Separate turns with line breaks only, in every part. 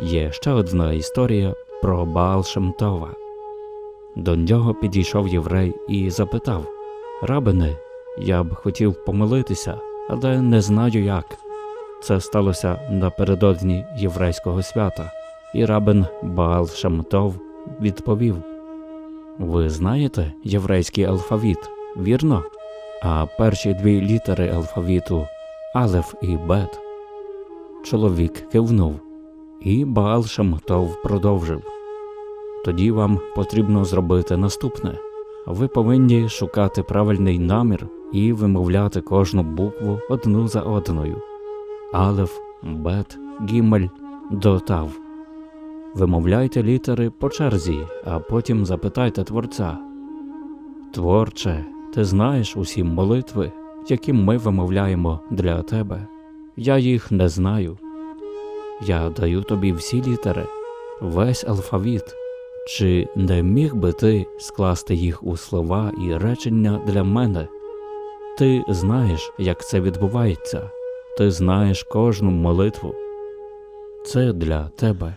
Є ще одна історія про Баал Шемтова. До нього підійшов єврей і запитав Рабине, я б хотів помолитися, але не знаю як. Це сталося напередодні єврейського свята, і рабин Баал Шемтов відповів Ви знаєте єврейський алфавіт, вірно? А перші дві літери алфавіту Алеф і Бет. Чоловік кивнув, і Баал Шемтов продовжив. Тоді вам потрібно зробити наступне. Ви повинні шукати правильний намір і вимовляти кожну букву одну за одною. Алеф, Бет, Гімель, Дотав. Вимовляйте літери по черзі, а потім запитайте Творця. Творче, ти знаєш усі молитви, які ми вимовляємо для тебе. Я їх не знаю. Я даю тобі всі літери, весь алфавіт. Чи не міг би ти скласти їх у слова і речення для мене? Ти знаєш, як це відбувається, ти знаєш кожну молитву. Це для тебе.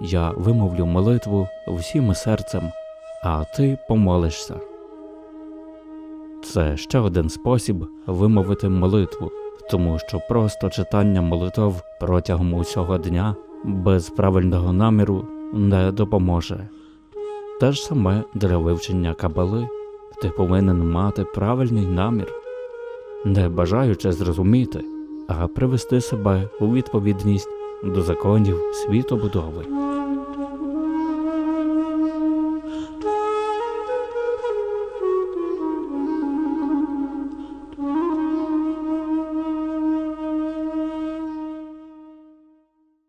Я вимовлю молитву всім серцем, а ти помолишся. Це ще один спосіб вимовити молитву, тому що просто читання молитов протягом усього дня без правильного наміру не допоможе. Те ж саме для вивчення кабали ти повинен мати правильний намір, не бажаючи зрозуміти, а привести себе у відповідність до законів світобудови.